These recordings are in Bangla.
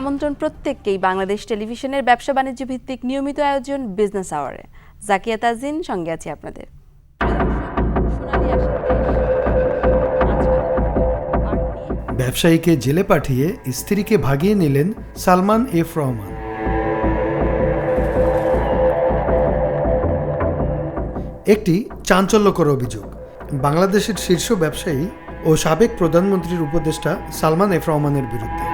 আমন্ত্রণ প্রত্যেককেই বাংলাদেশ টেলিভিশনের ব্যবসা বাণিজ্য ভিত্তিক নিয়মিত আয়োজন বিজনেস আওয়ারে জাকিয়া তাজিন, সঙ্গে আছি আপনাদের। ব্যবসায়ীকে জেলে পাঠিয়ে স্ত্রীকে ভাগিয়ে নিলেন সালমান এফ রহমান। একটি চাঞ্চল্যকর অভিযোগ। বাংলাদেশের শীর্ষ ব্যবসায়ী ও সাবেক প্রধানমন্ত্রীর উপদেষ্টা সালমান এফ রহমানের বিরুদ্ধে।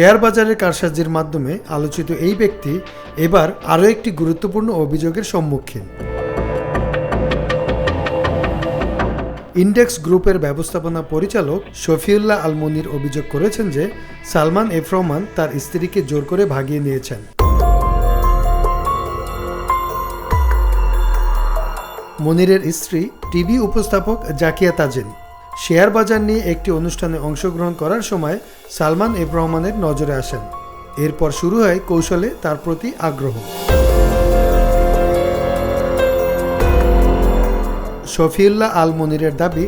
শেয়ার বাজারের কারসাজির মাধ্যমে আলোচিত এই ব্যক্তি এবার আরও একটি গুরুত্বপূর্ণ অভিযোগের সম্মুখীন। ইন্ডেক্স গ্রুপের ব্যবস্থাপনা পরিচালক শফিউল্লাহ আলমনির অভিযোগ করেছেন যে সালমান এফ রহমান তার স্ত্রীকে জোর করে ভাগিয়ে নিয়েছেন। মনিরের স্ত্রী, টিভি উপস্থাপক জাকিয়া তাজেন শেয়ার বাজার নিয়ে একটি অনুষ্ঠানে অংশগ্রহণ করার সময় সালমান এফ রহমানের নজরে আসেন। এরপর শুরু হয় কৌশলে তার প্রতি আগ্রহ। শফিউল্লাহ আল মনিরের দাবি,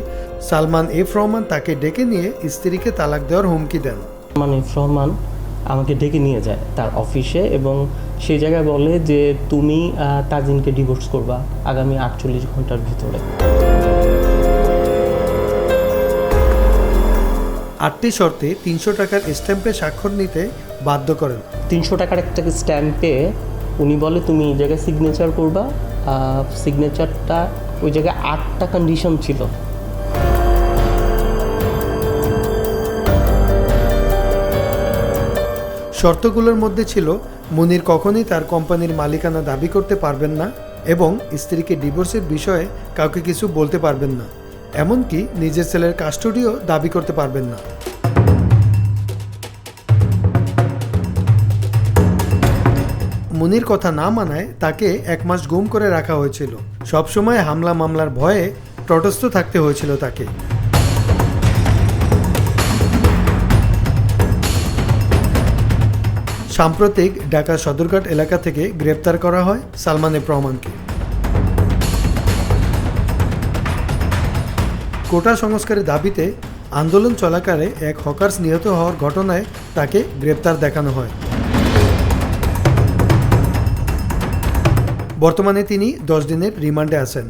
সালমান এফ রহমান তাকে ডেকে নিয়ে স্ত্রীকে তালাক দেওয়ার হুমকি দেন। মানিফ রহমান আমাকে ডেকে নিয়ে যায় তার অফিসে এবং সেই জায়গায় বলে যে, তুমি তাজিনকে ডিভোর্স করবা আগামী আটচল্লিশ ঘণ্টার ভিতরে। আটটি শর্তে তিনশো টাকার স্ট্যাম্পে স্বাক্ষর নিতে বাধ্য করেন। তিনশো টাকার একটা স্ট্যাম্পে উনি বলে তুমি এই জায়গায় সিগনেচার করবা। সিগনেচারটা ওই জায়গায় আটটা কন্ডিশন ছিল। শর্তগুলোর মধ্যে ছিল মুনির কখনোই তার কোম্পানির মালিকানা দাবি করতে পারবেন না এবং স্ত্রীকে ডিভোর্সের বিষয়ে কাউকে কিছু বলতে পারবেন না। এমনকি নিজের ছেলের কাস্টডিও দাবি করতে পারবেন না। মুনির কথা না মানায় তাকে এক মাস গুম করে রাখা হয়েছিল। সবসময় হামলা মামলার ভয়ে তটস্থ থাকতে হয়েছিল তাকে। সাম্প্রতিক ঢাকা সদরঘাট এলাকা থেকে গ্রেপ্তার করা হয় সালমান এফ কোটা সংস্কারের দাবিতে আন্দোলন চলাকালে এক হকার্স নিহত হওয়ার ঘটনায় তাকে গ্রেপ্তার দেখানো হয়। বর্তমানে তিনি দশ দিনের রিমান্ডে আছেন।